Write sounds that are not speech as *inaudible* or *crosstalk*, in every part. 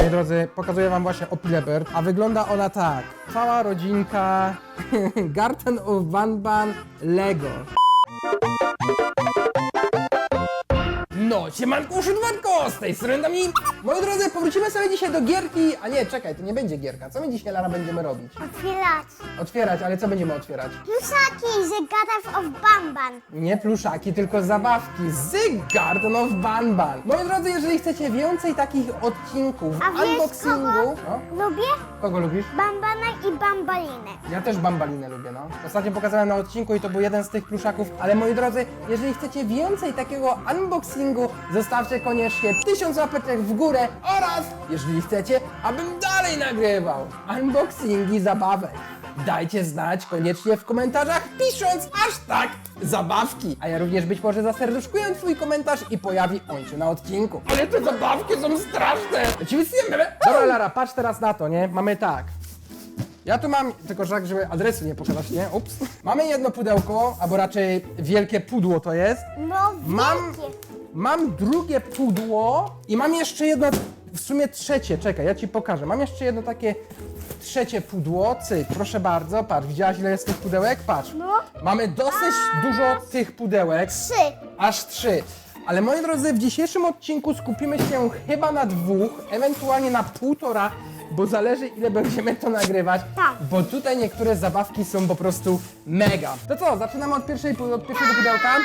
Moi drodzy, pokazuję wam właśnie Opilebert, a wygląda ona tak. Cała rodzinka *laughs* Garten of Banban Lego. No, siemanko, szydwanko, z tej strony Dominik. Moi drodzy, powrócimy sobie dzisiaj do gierki, a nie, czekaj, to nie będzie gierka. Co my dzisiaj, Lara, będziemy robić? Otwierać. Otwierać, ale co będziemy otwierać? Plusaki z Garden of Bamban. Nie pluszaki, tylko zabawki z Garden of Banban. Moi drodzy, jeżeli chcecie więcej takich odcinków, A wiesz unboxingu... kogo No, lubię? kogo lubisz? Bambana i Bambalinę. Ja też bambalinę lubię, no. Ostatnio pokazałem na odcinku i to był jeden z tych pluszaków, ale moi drodzy, jeżeli chcecie więcej takiego unboxingu, zostawcie koniecznie tysiąc łapeczek w górę oraz, jeżeli chcecie, abym dalej nagrywał unboxingi zabawek. Dajcie znać koniecznie w komentarzach, pisząc aż tak zabawki. A ja również być może zaserduszkuję twój komentarz i pojawi on się na odcinku. Ale te zabawki są straszne! Z tym, Dobra Lara, patrz teraz na to, nie? Mamy tak. Ja tu mam, tylko że tak, żeby adresu nie pokazać, nie? Ups. Mamy jedno pudełko, albo raczej wielkie pudło to jest. No Mam, wielkie. Mam drugie pudło i mam jeszcze jedno, w sumie trzecie, czekaj, ja ci pokażę. Mam jeszcze jedno takie trzecie pudło, cyk, proszę bardzo, patrz, widziałaś ile jest tych pudełek? Patrz. No. Mamy dosyć dużo tych pudełek, Trzy. aż trzy. Ale moi drodzy, w dzisiejszym odcinku skupimy się chyba na dwóch, ewentualnie na półtora, bo zależy ile będziemy to nagrywać, Tak. bo tutaj niektóre zabawki są po prostu mega. To co, zaczynamy od, pierwszej, od pierwszego pudełka?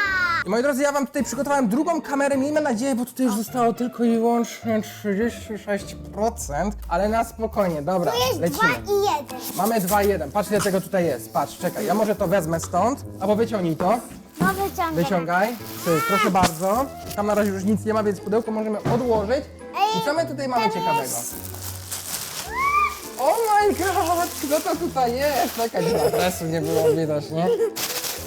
I moi drodzy, ja wam tutaj przygotowałem drugą kamerę, miejmy nadzieję, bo tutaj już zostało tylko i wyłącznie 36%, ale na spokojnie, dobra, Tu jest lecimy. dwa i jeden. Mamy 2 i 1, patrz ile tego tutaj jest, patrz, czekaj, ja może to wezmę stąd, albo wyciągnij to. No wyciągam. Wyciągaj. Cyk, proszę bardzo. Tam na razie już nic nie ma, więc pudełko możemy odłożyć. I co my tutaj mamy ciekawego? Oh my god! Kto to tutaj jest? Że adresu nie było widać, nie?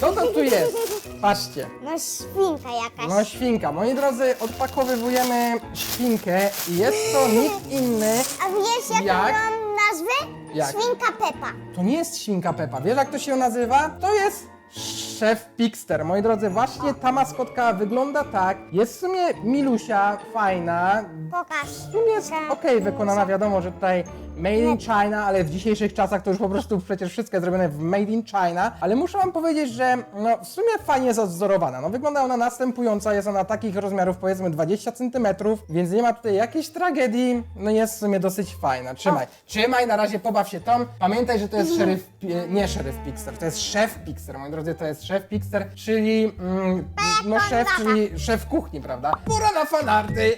Co to tu jest? Patrzcie. No świnka jakaś. No świnka. Moi drodzy, odpakowywujemy świnkę i jest to nikt inny. A wiesz jaką Jak? mam nazwę? Jak? Świnka Pepa. To nie jest świnka Pepa. Wiesz jak to się nazywa? To jest szef Pixter. Moi drodzy, właśnie ta maskotka wygląda tak. Jest w sumie milusia, fajna. Pokaż. W sumie jest okej wykonana, wiadomo, że tutaj made in China, ale w dzisiejszych czasach to już po prostu przecież wszystko jest zrobione w made in China, ale muszę wam powiedzieć, że no w sumie fajnie jest odzorowana. No wygląda ona następująco, jest ona takich rozmiarów powiedzmy 20 cm, więc nie ma tutaj jakiejś tragedii, no jest w sumie dosyć fajna. Trzymaj, trzymaj, na razie pobaw się Tom. Pamiętaj, że to jest szeryf, Pi- nie szeryf Pixter, to jest szef Pixter, moi drodzy, to jest szef Pixter, czyli mm, no szef, czyli szef kuchni, prawda? Pora na fanarty!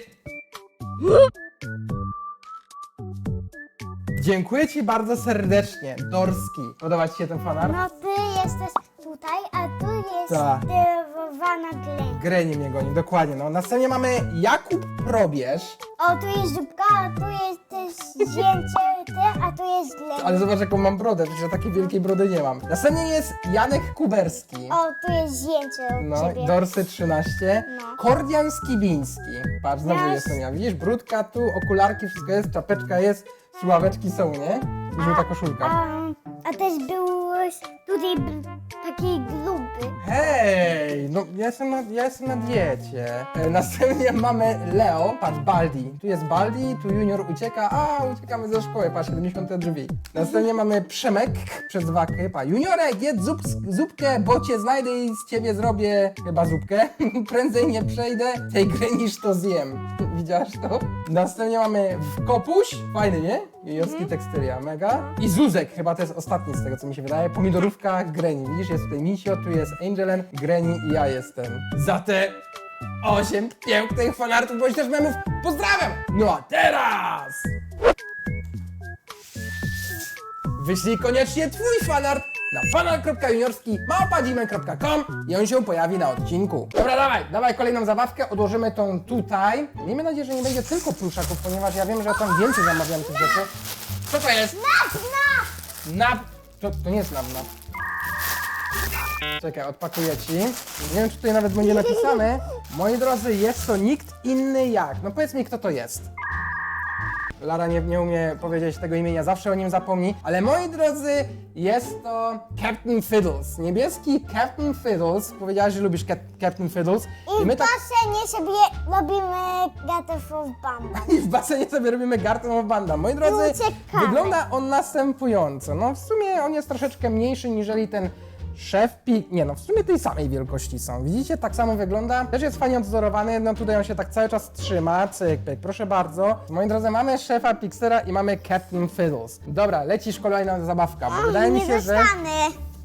Dziękuję Ci bardzo serdecznie, Dorski. Podoba Ci się ten fanart? No ty jesteś tutaj, a tu jest Tak. denerwowana Glen. Greni mnie goni, dokładnie. No. Na scenie mamy Jakub Probierz, O, tu jest zupka, a tu jest też zdjęcie ty, a tu jest Glen. ale zobacz jaką mam brodę, przecież ja takiej wielkiej brody nie mam. Na scenie jest Janek Kuberski, O, tu jest zdjęcie no, ciebie. Dorsy 13, No. Kordian Skibiński. Patrz, znowu Ja jestem ja. Widzisz, brudka tu, okularki, wszystko jest, czapeczka jest, słuchaweczki są, nie? I żółta koszulka. A, a też byłeś tutaj b- taki gruby. Hej, no ja jestem na, ja jestem na diecie. E, Następnie *laughs* mamy Leo, patrz, Baldi. Tu jest Baldi, tu Junior ucieka, a uciekamy ze szkoły, patrz, 70 drzwi. Następnie mamy Przemek przez waky, pa, Juniorek, jedz zup, zupkę, bo cię znajdę i z ciebie zrobię chyba zupkę. *laughs* Prędzej nie przejdę tej gry niż to zjem. *laughs* Widziałaś to? Następnie mamy Kopuś, fajny, nie? Jojowski tekstylia, mega. I Zuzek, chyba to jest ostatni z tego, co mi się wydaje. Pomidorówka, Greni. Widzisz, jest tutaj Misio, tu jest Angelen, Greni i ja jestem. Za te 8 pięknych fanartów, bądź też memów, pozdrawiam! No a teraz... Wyślij koniecznie twój fanart na fanart.juniorski małpadzimen.com i on się pojawi na odcinku. Dobra, dawaj, dawaj kolejną zabawkę, odłożymy tą tutaj. Miejmy nadzieję, że nie będzie tylko pluszaków, ponieważ ja wiem, że tam więcej zamawiam tych rzeczy. Co to jest? Nap... To, to nie jest nap. Czekaj, odpakuję ci. Nie wiem, czy tutaj nawet będzie napisane. Moi drodzy, jest to nikt inny jak. No powiedz mi, kto to jest. Lara nie, nie umie powiedzieć tego imienia, zawsze o nim zapomni. Ale moi drodzy, jest to Captain Fiddles. Niebieski Captain Fiddles. Powiedziałaś, że lubisz Cap Captain Fiddles. I I my w tak basenie sobie robimy gatów bamba. *laughs* i w basenie sobie robimy Garten of Banda. Moi drodzy, uciekamy. wygląda on następująco. No w sumie on jest troszeczkę mniejszy niżeli ten szef pi... Nie no, w sumie tej samej wielkości są. Widzicie, tak samo wygląda. Też jest fajnie odzorowany, no tutaj on się tak cały czas trzyma. Cyk, pyk, proszę bardzo. Moi drodzy, mamy szefa Pixera i mamy Captain Fiddles. Dobra, lecisz kolejna zabawka, bo wydaje mi się, że...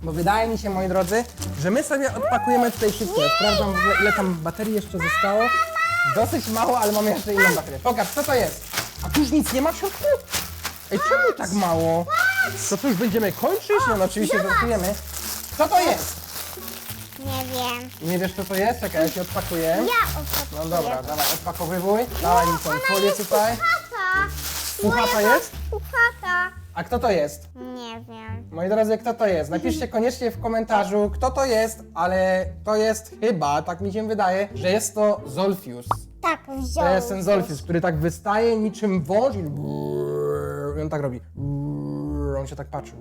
Bo wydaje mi się, moi drodzy, że my sobie odpakujemy tutaj wszystko. Sprawdzam, ile tam baterii jeszcze zostało. Dosyć mało, ale mamy jeszcze inną baterię. Pokaż, co to jest? A tu już nic nie ma w środku? Ej, czemu tak mało? To co, już będziemy kończyć? No, no oczywiście żartujemy. Co to jest? Nie wiem. Nie wiesz, co to jest? Czekaj, ja się odpakuję. Ja No opakuję. dobra, dawaj, odpakowywuj. Dawaj mi tą folię tutaj. Puchata. Puchata Moja jest? Puchata. A kto to jest? Nie wiem. Moi drodzy, kto to jest? Napiszcie *laughs* koniecznie w komentarzu, kto to jest, ale to jest chyba, tak mi się wydaje, że jest to Zolfius. Tak, wziął. To jest ten Zolfius, który tak wystaje niczym wąż i i on tak robi. On się tak patrzy.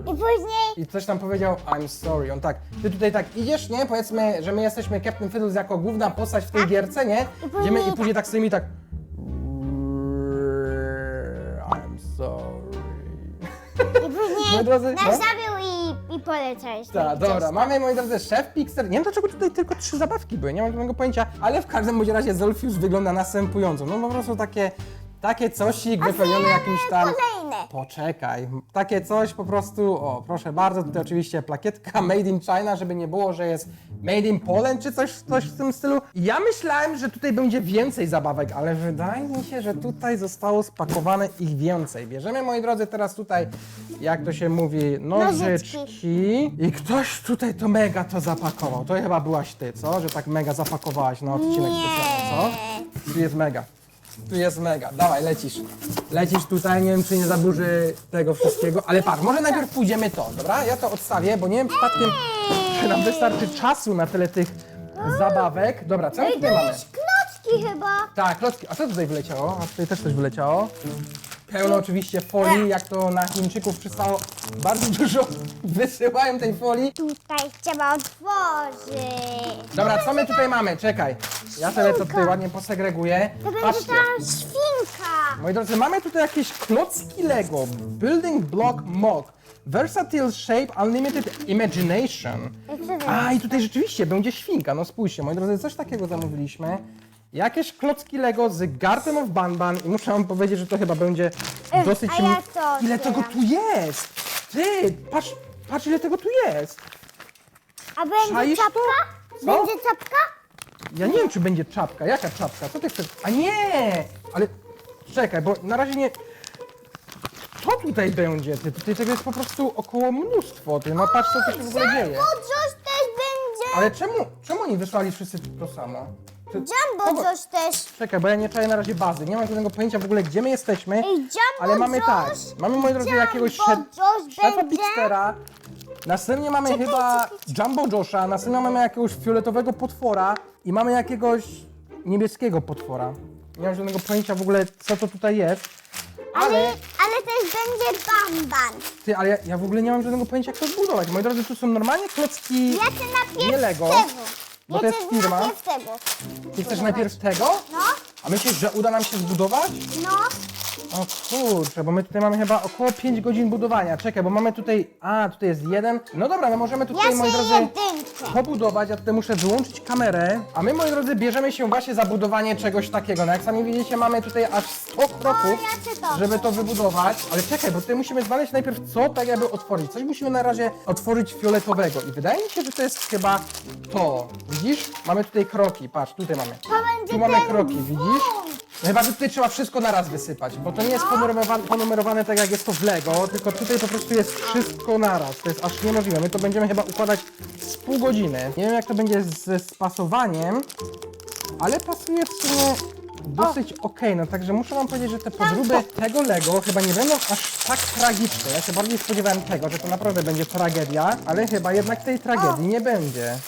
I później I coś tam powiedział, I'm sorry. On tak, ty tutaj tak idziesz, nie? Powiedzmy, że my jesteśmy Captain Fiddles jako główna postać w tej gierce, nie? Idziemy i później tak stoimy i tak. I'm sorry. I później *laughs* Moi drodzy, nas no. zabił i, i poleciałeś. Tak, dobra, mamy moi drodzy szef Pixel. Nie wiem dlaczego tutaj tylko trzy zabawki były, nie mam żadnego pojęcia, ale w każdym bądź razie Zolfius wygląda następująco. No po prostu takie, takie cosik wypełniony jakimś tam. Kolejne. Poczekaj, takie coś po prostu, o proszę bardzo, tutaj oczywiście plakietka *laughs* Made in China, żeby nie było, że jest Made in Poland czy coś, coś w tym stylu. Ja myślałem, że tutaj będzie więcej zabawek, ale wydaje mi się, że tutaj zostało spakowane ich więcej. Bierzemy, moi drodzy, teraz tutaj, jak to się mówi, nożyczki. I ktoś tutaj to mega to zapakował. To chyba byłaś ty, co? Że tak mega zapakowałaś na odcinek specjalny, co? Tu jest mega. Tu jest mega. Dawaj, lecisz. Lecisz tutaj, nie wiem czy nie zaburzy tego wszystkiego, ale patrz, może najpierw pójdziemy to, dobra? Ja to odstawię, bo nie wiem przypadkiem, czy nam wystarczy czasu na tyle tych zabawek. Dobra, co my to tutaj mamy? klocki chyba. Tak, klocki. A co tutaj wyleciało? A tutaj też coś wyleciało. Pełno oczywiście folii, jak to na Chińczyków przystało. Bardzo dużo *laughs* wysyłają tej folii. Tutaj trzeba otworzyć. Dobra, co my tutaj mamy? Czekaj. Ja sobie to tutaj ładnie posegreguję. To będzie Patrzcie. ta świnka. Moi drodzy, mamy tutaj jakieś klocki Lego. Building Block Mock. Versatile Shape Unlimited Imagination. I co to jest? A, i tutaj rzeczywiście będzie świnka. No spójrzcie, moi drodzy, coś takiego zamówiliśmy. Jakieś klocki Lego z Garden of Banban i muszę wam powiedzieć, że to chyba będzie Ech, dosyć... a ja mi- to Ile tego otwieram. tu jest? Ty, patrz, patrz ile tego tu jest. A będzie Czaisz to? czapka? Co? Będzie czapka? Ja nie wiem, czy będzie czapka. Jaka czapka? Co ty chcesz? A nie! Ale czekaj, bo na razie nie... Co tutaj będzie? Ty, tutaj tego jest po prostu około mnóstwo. Ty, no patrz, co tu się w ogóle dzieje. Też będzie. Ale czemu, czemu oni wysłali wszyscy to samo? Jumbo Josh też. Czekaj, bo ja nie czaję na razie bazy. Nie mam żadnego pojęcia w ogóle, gdzie my jesteśmy. Ej, Jumbo ale mamy Josh, tak. Mamy, moi drodzy, Jumbo jakiegoś szef, Josh szefa będzie. Bigstera. Następnie mamy chyba Jumbo Josha. Następnie mamy jakiegoś fioletowego potwora. I mamy jakiegoś niebieskiego potwora. Nie mam żadnego pojęcia w ogóle, co to tutaj jest. Ale, Ale, ale też będzie Bamban. ty, ale ja, ja w ogóle nie mam żadnego pojęcia, jak to zbudować. Moi drodzy, tu są normalnie klocki Ja chcę nie Lego. Bo ja to jest firma. najpierw tego. Ty chcesz najpierw tego? No, A myślisz, że uda nam się zbudować? no. O kurczę, bo my tutaj mamy chyba około 5 godzin budowania. Czekaj, bo mamy tutaj... A, tutaj jest jeden. No dobra, no możemy Ja tutaj, moi chcę drodzy, jedynkę. pobudować. Ja tutaj muszę wyłączyć kamerę. A my, moi drodzy, bierzemy się właśnie za budowanie czegoś takiego. No jak sami widzicie, mamy tutaj aż 100 kroków, ja to. żeby to wybudować. Ale czekaj, bo tutaj musimy znaleźć najpierw co tak jakby otworzyć. Coś musimy na razie otworzyć fioletowego. I wydaje mi się, że to jest chyba to. Widzisz? Mamy tutaj kroki. Patrz, tutaj mamy. To będzie Tu mamy ten kroki, widzisz? No Chyba, że tutaj trzeba wszystko na raz wysypać, bo to nie jest ponumerowane, ponumerowane tak jak jest to w Lego, tylko tutaj po prostu jest wszystko na raz. To jest aż niemożliwe. My to będziemy chyba układać z pół godziny. Nie wiem jak to będzie ze spasowaniem, ale pasuje w sumie dosyć okej. No także muszę wam powiedzieć, że te podróby tego Lego chyba nie będą aż tak tragiczne. Ja się bardziej spodziewałem tego, że to naprawdę będzie tragedia, ale chyba jednak tej tragedii nie będzie.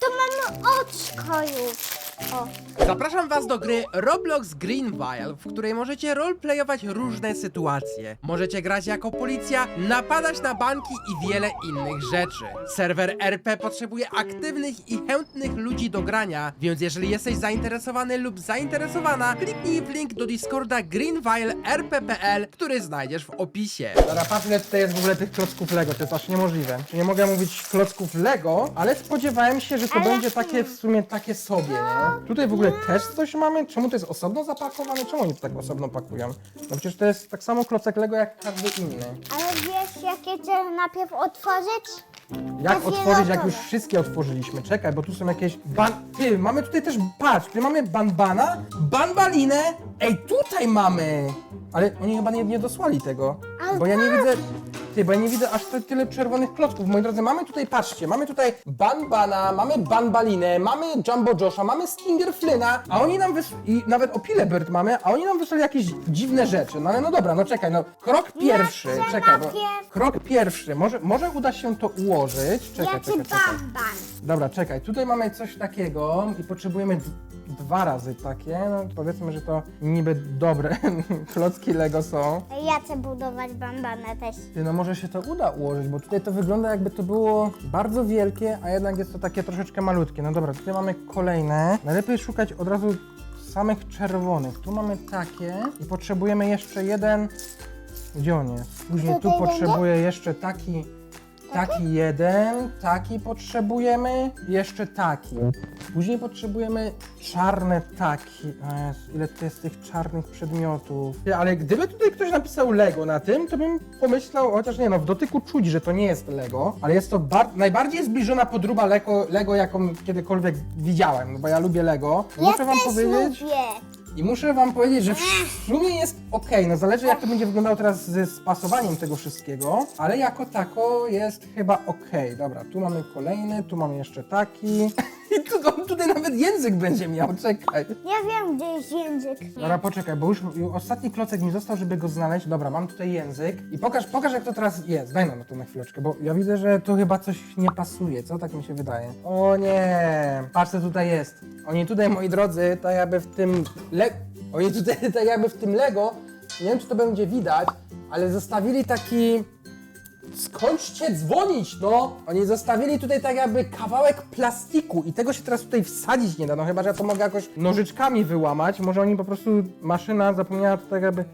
To mamy oczko już. O, Zapraszam was do gry Roblox Greenville, w której możecie roleplayować różne sytuacje. Możecie grać jako policja, napadać na banki i wiele innych rzeczy. Serwer RP potrzebuje aktywnych i chętnych ludzi do grania, więc jeżeli jesteś zainteresowany lub zainteresowana, kliknij w link do Discorda Greenville RP.pl, który znajdziesz w opisie. Dobra, patrz ile tutaj jest w ogóle tych klocków Lego, to jest aż niemożliwe. Nie mogę mówić klocków Lego, ale spodziewałem się, że to Ale- będzie takie w sumie takie sobie, nie? Tutaj w ogóle też coś mamy? Czemu to jest osobno zapakowane? Czemu oni to tak osobno pakują? No przecież to jest tak samo klocek Lego jak każdy inny. ale wiesz, jakie trzeba najpierw otworzyć? Jak otworzyć, jak już wszystkie otworzyliśmy? Czekaj, bo tu są jakieś ban... Ty, mamy tutaj też, patrz, tutaj mamy banbana, banbalinę. Ej, tutaj mamy! Ale oni chyba nie, nie dosłali tego, Ale bo ja nie widzę... Ty, bo ja nie widzę aż ty- tyle czerwonych klocków. Moi drodzy, mamy tutaj, patrzcie, mamy tutaj banbana, mamy banbalinę, mamy Jumbo Josha, mamy Stinger Flynna, a oni nam wys... i nawet Opile Bird mamy, a oni nam wysłali jakieś dziwne rzeczy. No ale no dobra, no czekaj, no krok pierwszy, chcę czekaj, bo... najpierw- Krok pierwszy, może, może uda się to ułożyć. Czekaj, Jaki czekaj, czekaj. Dobra, czekaj, tutaj mamy coś takiego i potrzebujemy d- dwa razy takie, no powiedzmy, że to niby dobre *laughs* klocki Lego są. Ja chcę budować bambana też. Ty, no może się to uda ułożyć, bo tutaj to wygląda jakby to było bardzo wielkie, a jednak jest to takie troszeczkę malutkie. No dobra, tutaj mamy kolejne. Najlepiej szukać od razu samych czerwonych. Tu mamy takie i potrzebujemy jeszcze jeden. Gdzie on jest? Później tu Tutaj będzie? potrzebuję jeszcze taki. Taki jeden, taki potrzebujemy, jeszcze taki. Później potrzebujemy czarne taki. O Jezu, ile tu jest tych czarnych przedmiotów. Ty, Ale gdyby tutaj ktoś napisał Lego na tym, to bym pomyślał, chociaż nie no, w dotyku czuć, że to nie jest Lego, ale jest to bar- najbardziej zbliżona podróba Lego, Lego, jaką kiedykolwiek widziałem, no bo ja lubię Lego. Muszę ja wam też powiedzieć, lubię. I muszę wam powiedzieć, że w sumie jest ok, no zależy jak to będzie wyglądało teraz ze spasowaniem tego wszystkiego, ale jako tako jest chyba ok. Dobra, tu mamy kolejny, tu mamy jeszcze taki. *laughs* I tu, on tutaj nawet język będzie miał, czekaj. Ja wiem, gdzie jest język. Dobra, poczekaj, bo już już ostatni klocek mi został, żeby go znaleźć. Dobra, mam tutaj język i pokaż, pokaż jak to teraz jest. Daj nam to na chwileczkę, bo ja widzę, że tu chyba coś nie pasuje, co? Tak mi się wydaje. O nie, patrz co tutaj jest. Oni tutaj, moi drodzy, tak jakby w tym le... Oni tutaj, *laughs* tak jakby w tym Lego, nie wiem czy to będzie widać, ale zostawili taki... Skończcie dzwonić, no! Oni zostawili tutaj tak jakby kawałek plastiku i tego się teraz tutaj wsadzić nie da, no chyba, że ja to mogę jakoś nożyczkami wyłamać. Może oni po prostu, maszyna zapomniała to tak jakby...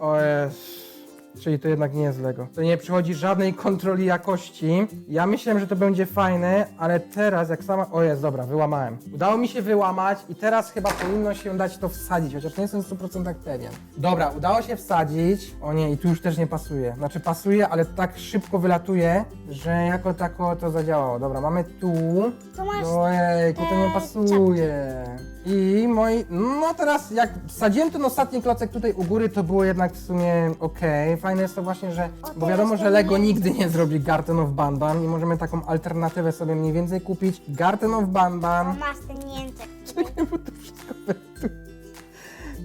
O jest. Czyli to jednak nie jest Lego. To nie przychodzi żadnej kontroli jakości. Ja myślałem, że to będzie fajne, ale teraz jak sama... O jest, dobra, wyłamałem. Udało mi się wyłamać i teraz chyba powinno się dać to wsadzić, chociaż nie jestem w 100% pewien. Dobra, udało się wsadzić. O nie, i tu już też nie pasuje. Znaczy pasuje, ale tak szybko wylatuje, że jako tako to zadziałało. Dobra, mamy tu... Tu masz Ojejku, to nie pasuje. I moi. No teraz, jak wsadziłem ten ostatni klocek tutaj u góry, to było jednak w sumie okej. Fajne jest to właśnie, że. Bo wiadomo, że to Lego nigdy nie zrobi Garden of Banban i możemy taką alternatywę sobie mniej więcej kupić. Garden of Banban. masz ten język. *laughs* Czekaj, bo tu wszystko.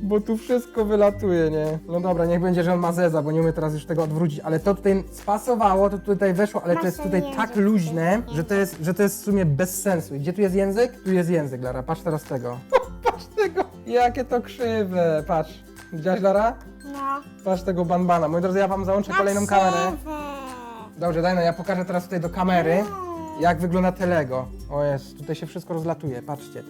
Bo tu wszystko wylatuje, nie? No dobra, niech będzie, że on ma zeza, bo nie umiem teraz już tego odwrócić, ale to tutaj spasowało, to tutaj weszło, ale to jest tutaj tak luźne, że to jest, że to jest w sumie bez sensu. I gdzie tu jest język? Tu jest język, Lara, patrz teraz tego. *laughs* patrz tego, jakie to krzywe, patrz. Widziałaś, Lara? No. Patrz tego banbana. Moi drodzy, ja wam załączę kolejną kamerę. Dobrze, Dajno, ja pokażę teraz tutaj do kamery, No. jak wygląda te Lego. O jest, tutaj się wszystko rozlatuje, patrzcie.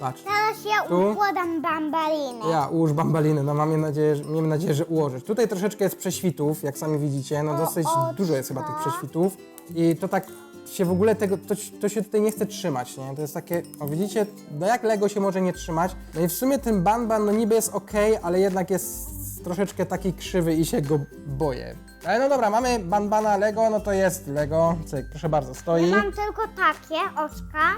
Patrz. Teraz ja Tu? układam bambalinę. Ja, ułóż bambaliny, no mam nadzieję, że, miejmy nadzieję, że ułożysz. Tutaj troszeczkę jest prześwitów, jak sami widzicie, no dosyć o, dużo jest chyba tych prześwitów. I to tak się w ogóle tego, to, to się tutaj nie chce trzymać, nie? To jest takie, o widzicie, no jak Lego się może nie trzymać. No i w sumie ten banban, no niby jest ok, ale jednak jest troszeczkę taki krzywy i się go boję. Ale no dobra, mamy banbana Lego, no to jest Lego, cyk, proszę bardzo, stoi. Ja mam tylko takie oczka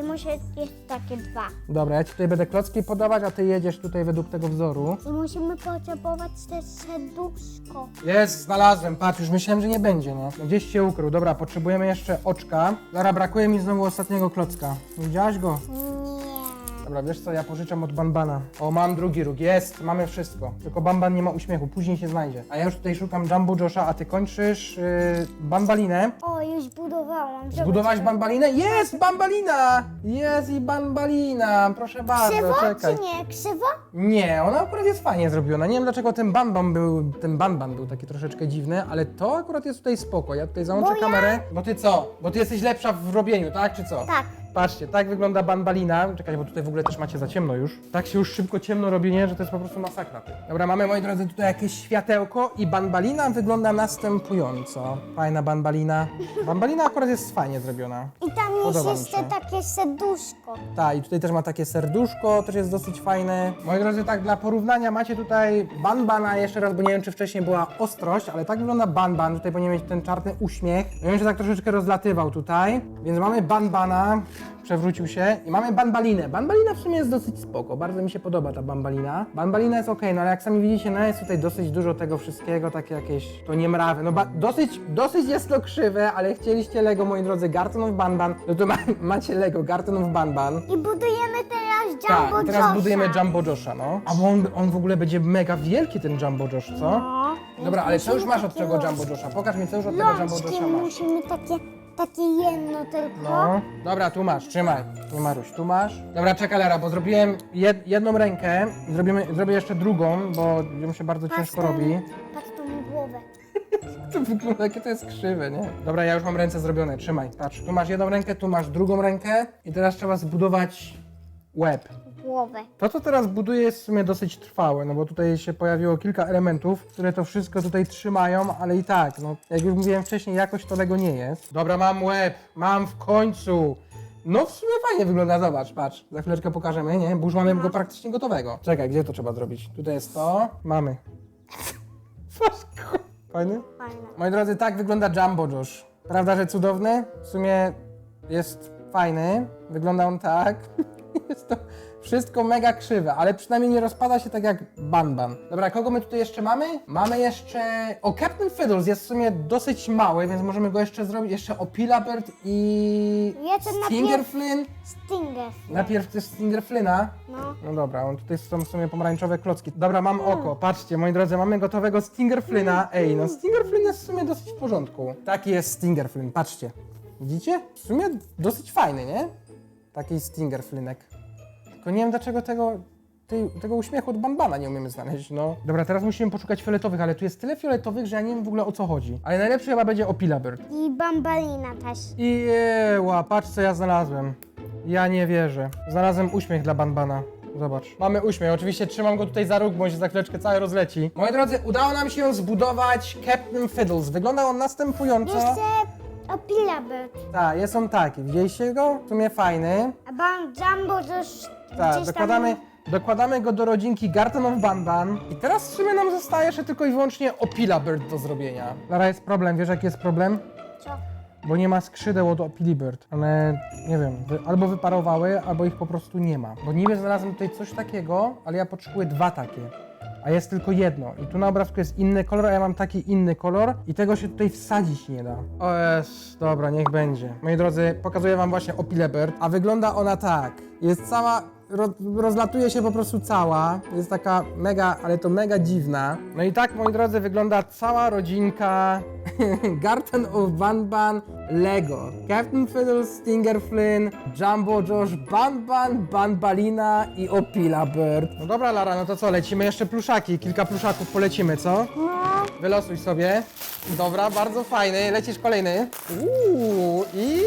i muszę jeszcze takie dwa. Dobra, ja ci tutaj będę klocki podawać, a ty jedziesz tutaj według tego wzoru. I musimy potrzebować też serduszko. Jest, znalazłem, patrz, już myślałem, że nie będzie, nie? Gdzieś się ukrył. Dobra, potrzebujemy jeszcze oczka. Lara, brakuje mi znowu ostatniego klocka. Widziałaś go? Nie. Dobra, wiesz co, ja pożyczam od Banbana. O, mam drugi róg, jest, mamy wszystko. Tylko Banban nie ma uśmiechu, później się znajdzie. A ja już tutaj szukam Jumbo Josha, a ty kończysz yy, Banbalinę. O, już budowałam. Zobacz. Zbudowałaś Banbalinę? Jest, Banbalina! Jest i Banbalina, proszę bardzo, Krzywo czekaj. czy nie? Krzywo? Nie, ona akurat jest fajnie zrobiona. Nie wiem dlaczego ten Banban był, ten Banban był taki troszeczkę dziwny, ale to akurat jest tutaj spoko. Ja tutaj załączę Bo ja- kamerę. Bo ty co? Bo ty jesteś lepsza w robieniu, tak czy co? Tak. Patrzcie, tak wygląda Banbalina. Czekaj, bo tutaj w ogóle też macie za ciemno już. Tak się już szybko ciemno robi, nie? Że to jest po prostu masakra. Ty. Dobra, mamy moi drodzy tutaj jakieś światełko i Banbalina wygląda następująco. Fajna Banbalina. Banbalina akurat jest fajnie zrobiona. I tam jest Podoba mi jeszcze się. takie serduszko. Tak, i tutaj też ma takie serduszko, też jest dosyć fajne. Moi drodzy, tak dla porównania macie tutaj Banbana jeszcze raz, bo nie wiem czy wcześniej była ostrość, ale tak wygląda Banban. Tutaj powinien mieć ten czarny uśmiech. Ja wiem, że tak troszeczkę rozlatywał tutaj. Więc mamy Banbana, przewrócił się i mamy Banbalinę. Banbalina w sumie jest dosyć spoko, bardzo mi się podoba ta Banbalina. Banbalina jest ok, no ale jak sami widzicie, no jest tutaj dosyć dużo tego wszystkiego, takie jakieś, to nie mrawy. No dosyć, dosyć jest to krzywe, ale chcieliście Lego, moi drodzy, Garton of Banban, no to ma- *laughs* macie Lego Garton of Banban. I budujemy teraz Tak, Jumbo i teraz Josha. budujemy Jumbo Josha, no. A on, on w ogóle będzie mega wielki, ten Jumbo Josh, co? No. Dobra, ale co już masz od tego Jumbo. Josha? Pokaż mi, co już od tego Jumbo Josha masz. musimy takie, takie jedno tylko. No, dobra, tu masz, trzymaj. Nie Maruś, tu masz. Dobra, czekaj Lara, bo zrobiłem jed, jedną rękę, zrobimy, zrobię jeszcze drugą, bo ją się bardzo ciężko Patrz robi. tą- Patrz tą głowę. *laughs* To wygląda, jakie to jest krzywe, nie? Dobra, ja już mam ręce zrobione, trzymaj. Patrz, tu masz jedną rękę, tu masz drugą rękę i teraz trzeba zbudować łeb. Głowę. To, co teraz buduję, jest w sumie dosyć trwałe, no bo tutaj się pojawiło kilka elementów, które to wszystko tutaj trzymają, ale i tak, no jak już mówiłem wcześniej, jakoś to Lego nie jest. Dobra, mam łeb, mam w końcu. No w sumie fajnie wygląda, zobacz, patrz. Za chwileczkę pokażemy, nie? Bo już mamy go praktycznie gotowego. Czekaj, gdzie to trzeba zrobić? Tutaj jest to. Mamy. *laughs* Fajny? Fajne. Moi drodzy, tak wygląda Jumbo Josh. Prawda, że cudowny? W sumie jest fajny. Wygląda on tak. *laughs* *laughs* Jest to wszystko mega krzywe, ale przynajmniej nie rozpada się tak jak Banban. Dobra, kogo my tutaj jeszcze mamy? Mamy jeszcze... O, Captain Fiddles jest w sumie dosyć mały, więc możemy go jeszcze zrobić. Jeszcze o Pilabert i... Najpierw- Stinger Flynn. Stinger. Najpierw jest Stinger Flyna. No. No dobra, on tutaj są w sumie pomarańczowe klocki. Dobra, mam oko. Patrzcie, moi drodzy, mamy gotowego Stinger Flyna. Ej, no Stinger Flynn jest w sumie dosyć w porządku. Taki jest Stinger Flynn, patrzcie. Widzicie? W sumie dosyć fajny, nie? Taki Stinger Flynek. Tylko nie wiem dlaczego tego, tej, tego uśmiechu od Banbana nie umiemy znaleźć, no. Dobra, teraz musimy poszukać fioletowych, ale tu jest tyle fioletowych, że ja nie wiem w ogóle o co chodzi. Ale najlepszy chyba będzie o Pilabert. I bambalina też. I jeła, patrz co ja znalazłem. Ja nie wierzę. Znalazłem uśmiech dla Banbana. Zobacz. Mamy uśmiech. Oczywiście trzymam go tutaj za róg, bo się za chwileczkę cały rozleci. Moi drodzy, udało nam się zbudować Captain Fiddles. Wygląda on następująco. Jeszcze opilabert. Tak, jest on taki. Widzieliście go? W sumie fajny. A ban Jumbo już Tak, gdzieś dokładamy, dokładamy go do rodzinki Garden of Banban. I teraz w sumie nam zostaje jeszcze tylko i wyłącznie Opila Bird do zrobienia. Lara, jest problem. Wiesz jaki jest problem? Tam... Co? Bo nie ma skrzydeł od Opili Bird. One, nie wiem, wy, albo wyparowały, albo ich po prostu nie ma. Bo niby znalazłem tutaj coś takiego, ale ja potrzebuję dwa takie. A jest tylko jedno. I tu na obrazku jest inny kolor, a ja mam taki inny kolor i tego się tutaj wsadzić nie da. O jest, dobra, niech będzie. Moi drodzy, pokazuję wam właśnie Opilę Bird, a wygląda ona tak. Jest cała, rozlatuje się po prostu cała. Jest taka mega, ale to mega dziwna. No i tak, moi drodzy, wygląda cała rodzinka *laughs* Garden of Banban Lego. Captain Fiddle, Stinger Flynn, Jumbo Josh, Banban, Banbalina i Opila Bird. No dobra, Lara, no to co, lecimy jeszcze pluszaki. Kilka pluszaków polecimy, co? Wylosuj sobie. Dobra, bardzo fajny. Lecisz kolejny. Uuu, i...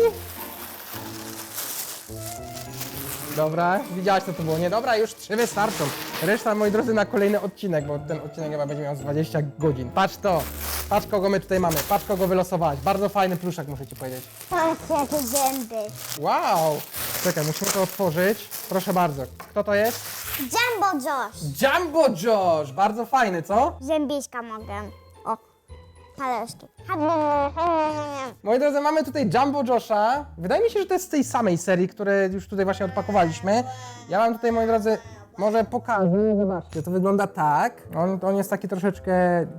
Dobra, widziałaś co to było, nie? Dobra, już trzy wystarczą. Reszta, moi drodzy, na kolejny odcinek, bo ten odcinek chyba będzie miał z 20 godzin. Patrz to, patrz kogo my tutaj mamy, patrz kogo wylosowałaś. Bardzo fajny pluszak, muszę ci powiedzieć. Patrz jakie zęby. Wow! Czekaj, musimy to otworzyć. Proszę bardzo. Kto to jest? Jumbo Josh. Jumbo Josh! Bardzo fajny, co? Zębiska mogę. O. Talerzyki. Moi drodzy, mamy tutaj Jumbo Josha. Wydaje mi się, że to jest z tej samej serii, które już tutaj właśnie odpakowaliśmy. Ja mam tutaj, moi drodzy, może pokażę, zobaczcie, to wygląda tak. On, on jest taki troszeczkę,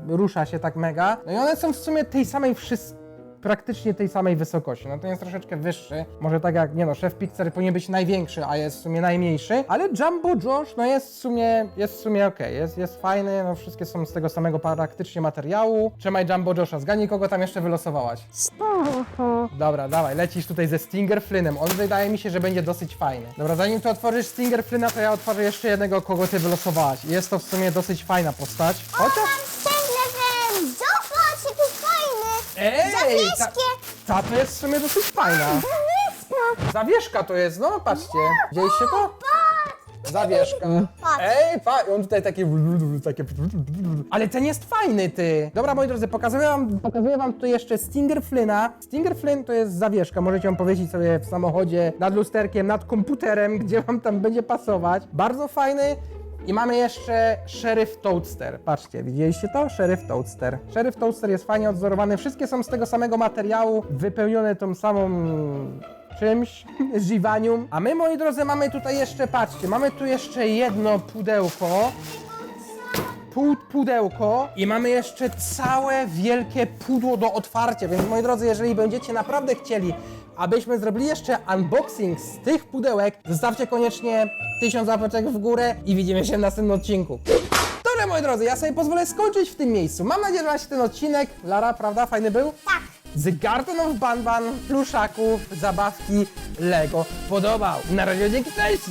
rusza się tak mega. No i one są w sumie tej samej wszystkie praktycznie tej samej wysokości. No to jest troszeczkę wyższy. Może tak jak, nie no, szef Pixar powinien być największy, a jest w sumie najmniejszy. Ale Jumbo Josh, no jest w sumie, jest w sumie okej. Jest, jest fajny, no wszystkie są z tego samego praktycznie materiału. Trzymaj Jumbo Josha, zgadnij kogo tam jeszcze wylosowałaś. Dobra, dawaj, lecisz tutaj ze Stinger Flynnem. On wydaje mi się, że będzie dosyć fajny. Dobra, zanim ty otworzysz Stinger Flynna, to ja otworzę jeszcze jednego, kogo ty wylosowałaś. Jest to w sumie dosyć fajna postać. Chociaż... Mam ciągle Zobacz, jaki fajny! Ej! Ta, ta to jest w sumie dosyć fajna. Zawieszka! Zawieszka to jest, no patrzcie. Widzieliście to? Zawieszka. Patrz. Ej, pa, on tutaj takie... takie... Ale ten jest fajny, ty. Dobra, moi drodzy, pokazuję wam, pokazuję wam tutaj jeszcze Stinger Flyna. Stinger Flynn to jest zawieszka, możecie ją powiesić sobie w samochodzie, nad lusterkiem, nad komputerem, gdzie wam tam będzie pasować. Bardzo fajny. I mamy jeszcze Sheriff Toadster. Patrzcie, widzieliście to? Sheriff Toadster. Sheriff Toadster jest fajnie odzorowany. Wszystkie są z tego samego materiału, wypełnione tą samą czymś, *laughs* żywanium. A my, moi drodzy, mamy tutaj jeszcze, patrzcie, mamy tu jeszcze jedno pudełko. Pół pudełko i mamy jeszcze całe wielkie pudło do otwarcia, więc moi drodzy, jeżeli będziecie naprawdę chcieli, abyśmy zrobili jeszcze unboxing z tych pudełek, zostawcie koniecznie tysiąc łapeczek w górę i widzimy się w następnym odcinku. Dobra, moi drodzy, ja sobie pozwolę skończyć w tym miejscu. Mam nadzieję, że się ten odcinek, Lara, prawda, fajny był? Tak. z Garden of Banban, pluszaków, zabawki Lego podobał. Na razie dzięki, cześć!